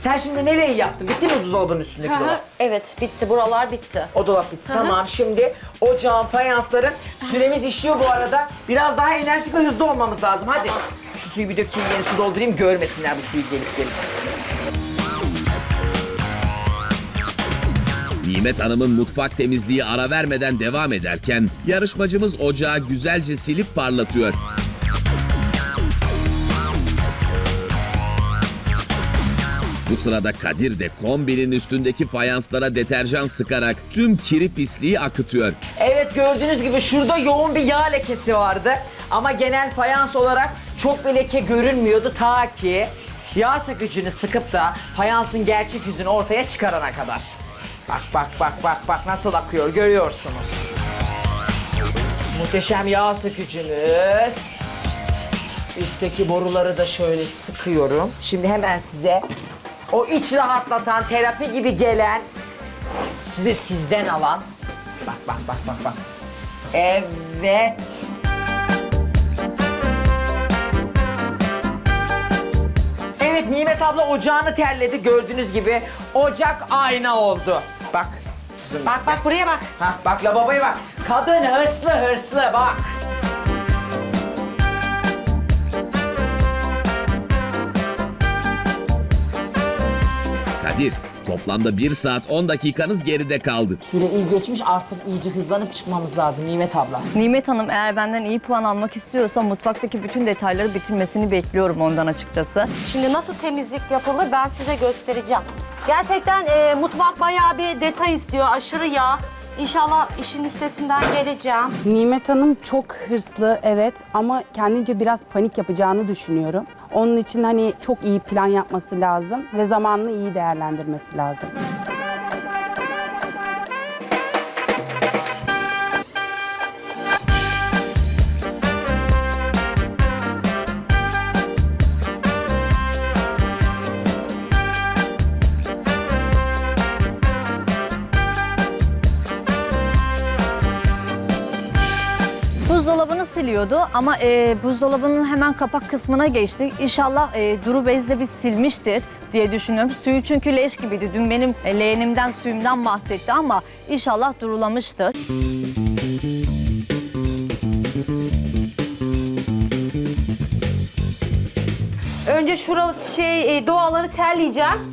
Sen şimdi nereyi yaptın? Bitti mi buzdolabının üstündeki dolap? evet bitti. Buralar bitti. O dolap bitti. Tamam şimdi ocağın fayansların süremiz işliyor bu arada. Biraz daha enerjik ve hızlı olmamız lazım. Hadi. Şu suyu bir dökeyim yeni su doldurayım görmesinler bu suyu gelip gelip. Nimet Hanım'ın mutfak temizliği ara vermeden devam ederken yarışmacımız ocağı güzelce silip parlatıyor. Bu sırada Kadir de kombinin üstündeki fayanslara deterjan sıkarak tüm kiri pisliği akıtıyor. Evet gördüğünüz gibi şurada yoğun bir yağ lekesi vardı. Ama genel fayans olarak çok bir leke görünmüyordu ta ki yağ sökücünü sıkıp da fayansın gerçek yüzünü ortaya çıkarana kadar. Bak bak bak bak bak nasıl akıyor görüyorsunuz. Muhteşem yağ sökücümüz. Üstteki boruları da şöyle sıkıyorum. Şimdi hemen size o iç rahatlatan, terapi gibi gelen, sizi sizden alan. Bak bak bak bak bak. Evet. Evet Nimet abla ocağını terledi gördüğünüz gibi. Ocak ayna oldu. Bak. Bak bak buraya bak. Ha, bak lavaboya bak. Kadın hırslı hırslı bak. Kadir, toplamda 1 saat 10 dakikanız geride kaldı. Süre iyi geçmiş artık iyice hızlanıp çıkmamız lazım Nimet abla. Nimet Hanım eğer benden iyi puan almak istiyorsa mutfaktaki bütün detayları bitirmesini bekliyorum ondan açıkçası. Şimdi nasıl temizlik yapılır ben size göstereceğim. Gerçekten e, mutfak bayağı bir detay istiyor. Aşırı yağ. İnşallah işin üstesinden geleceğim. Nimet Hanım çok hırslı evet ama kendince biraz panik yapacağını düşünüyorum. Onun için hani çok iyi plan yapması lazım ve zamanını iyi değerlendirmesi lazım. Siliyordu ama e, buzdolabının hemen kapak kısmına geçtik. İnşallah e, Duru bezle bir silmiştir diye düşünüyorum. Suyu çünkü leş gibiydi. Dün benim e, leğenimden suyumdan bahsetti ama inşallah durulamıştır. Önce şuralı şey e, doğaları terleyeceğim.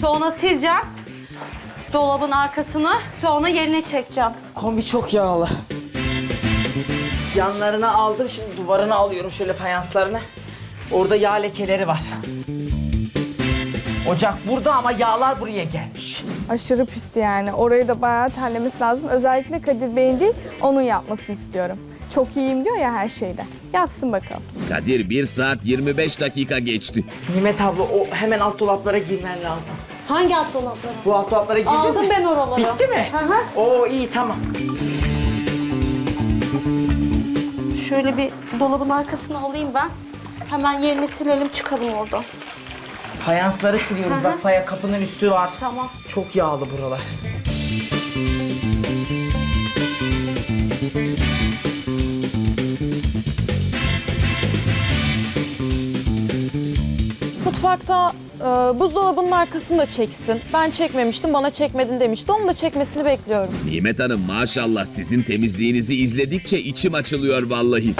Sonra sileceğim. Dolabın arkasını sonra yerine çekeceğim. Kombi çok yağlı. Yanlarına aldım şimdi duvarına alıyorum şöyle fayanslarını. Orada yağ lekeleri var. Ocak burada ama yağlar buraya gelmiş. Aşırı pisti yani. Orayı da bayağı terlemesi lazım. Özellikle Kadir Bey'in değil, onun yapmasını istiyorum. Çok iyiyim diyor ya her şeyde. Yapsın bakalım. Kadir 1 saat 25 dakika geçti. Nimet abla o hemen alt dolaplara girmen lazım. Hangi alt dolapları? Bu alt dolaplara girdin Aldım mi? ben oraları. Bitti mi? Hı hı. Oo iyi tamam. Şöyle bir dolabın arkasını alayım ben. Hemen yerini silelim çıkalım orada. Fayansları siliyoruz. Bak faya kapının üstü var. Tamam. Çok yağlı buralar. Mutfakta e, buzdolabının arkasını da çeksin. Ben çekmemiştim, bana çekmedin demişti. Onun da çekmesini bekliyorum. Nimet Hanım maşallah sizin temizliğinizi izledikçe içim açılıyor vallahi.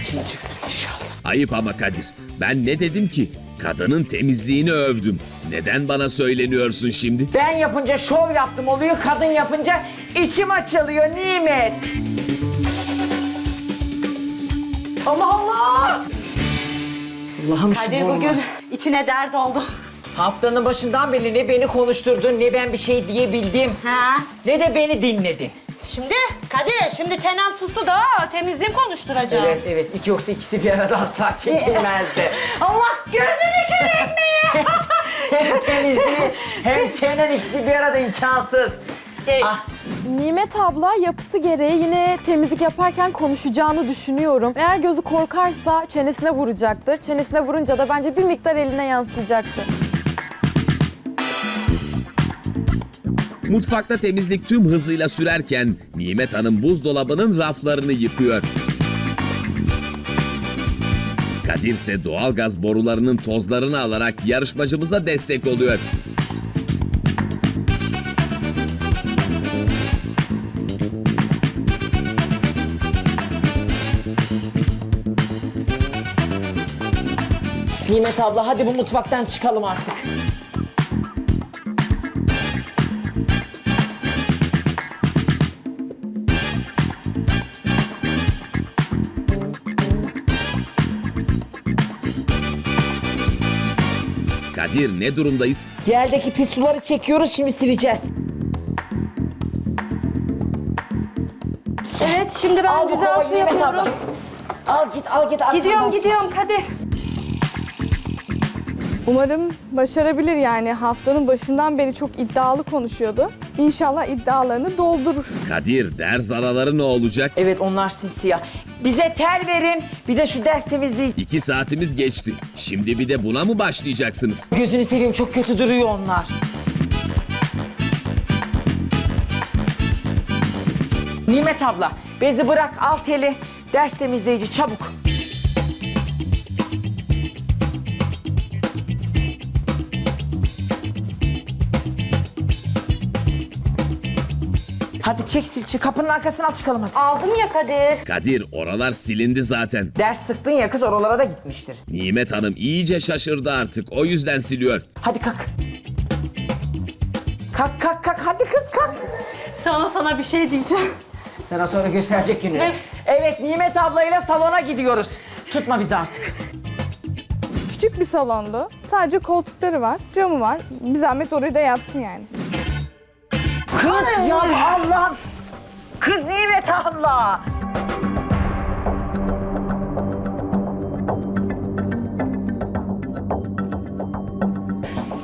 İçine çıksın inşallah. Ayıp ama Kadir. Ben ne dedim ki? Kadının temizliğini övdüm. Neden bana söyleniyorsun şimdi? Ben yapınca şov yaptım oluyor. Kadın yapınca içim açılıyor Nimet. Allah Allah! Allah'ım şu Kadir bugün içine dert oldu. Haftanın başından beri ne beni konuşturdun, ne ben bir şey diyebildim, Ha? ne de beni dinledin. Şimdi Kadir şimdi çenem sustu da temizliğim konuşturacağım. Evet evet iki yoksa ikisi bir arada asla çekilmezdi. Allah gözünü kör etmeye. hem temizliği hem çenen ikisi bir arada imkansız. Şey, Ah. Nimet abla yapısı gereği yine temizlik yaparken konuşacağını düşünüyorum. Eğer gözü korkarsa çenesine vuracaktır. Çenesine vurunca da bence bir miktar eline yansıyacaktır. Mutfakta temizlik tüm hızıyla sürerken Nimet Hanım buzdolabının raflarını yıkıyor. Kadir ise doğalgaz borularının tozlarını alarak yarışmacımıza destek oluyor. Nimet abla hadi bu mutfaktan çıkalım artık. Kadir ne durumdayız? Yeldeki pis suları çekiyoruz şimdi sileceğiz. Evet şimdi ben Al bu güzel kovayı su Nimet yapıyorum. abla. Al git al git. arkamdan Gidiyorum sil. gidiyorum Kadir. Umarım başarabilir yani. Haftanın başından beri çok iddialı konuşuyordu. İnşallah iddialarını doldurur. Kadir ders araları ne olacak? Evet onlar simsiyah. Bize tel verin. Bir de şu ders temizleyici. İki saatimiz geçti. Şimdi bir de buna mı başlayacaksınız? Gözünü seveyim çok kötü duruyor onlar. Nimet abla bezi bırak al teli. Ders temizleyici çabuk. Hadi çek sil, çık. kapının arkasına al çıkalım hadi. Aldım ya Kadir. Kadir oralar silindi zaten. Ders sıktın ya kız oralara da gitmiştir. Nimet Hanım iyice şaşırdı artık. O yüzden siliyor. Hadi kalk. Kalk kalk kalk hadi kız kalk. Sana sana bir şey diyeceğim. Sana sonra gösterecek günü. Evet Nimet ablayla salona gidiyoruz. Tutma bizi artık. Küçük bir salondu. Sadece koltukları var, camı var. Bir zahmet orayı da yapsın yani. Kız ya Allah'ım. Kız Nimet abla.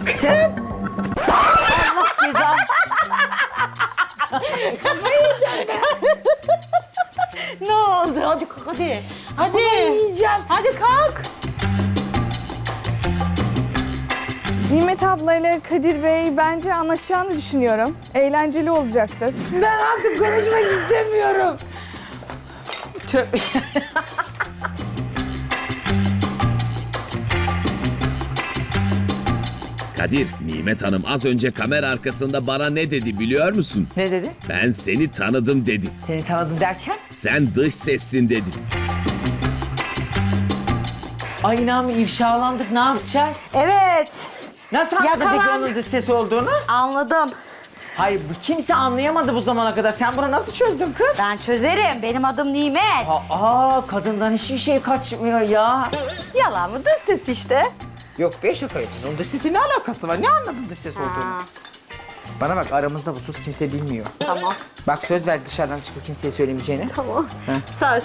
Kız. Allah ceza. Ne oldu? Hadi kalk hadi. Hadi. Hadi kalk. Nimet abla ile Kadir Bey bence anlaşacağını düşünüyorum. Eğlenceli olacaktır. Ben artık konuşmak istemiyorum. Tövbe. Kadir, Nimet Hanım az önce kamera arkasında bana ne dedi biliyor musun? ne dedi? Ben seni tanıdım dedi. Seni tanıdım derken? Sen dış sessin dedi. Ay inanmı ifşalandık ne yapacağız? Evet. Nasıl anladın peki Yakalan. onun ses olduğunu? Anladım. Hayır bu kimse anlayamadı bu zamana kadar. Sen bunu nasıl çözdün kız? Ben çözerim. Benim adım Nimet. Aa kadından hiçbir şey kaçmıyor ya. Yalan mı? Dış ses işte. Yok be şaka yapıyorsun. Dış sesi ne alakası var? Ne anladın dış ses olduğunu? Bana bak aramızda bu sus kimse bilmiyor. Tamam. Bak söz ver dışarıdan çıkıp kimseye söylemeyeceğini. Tamam. Söz.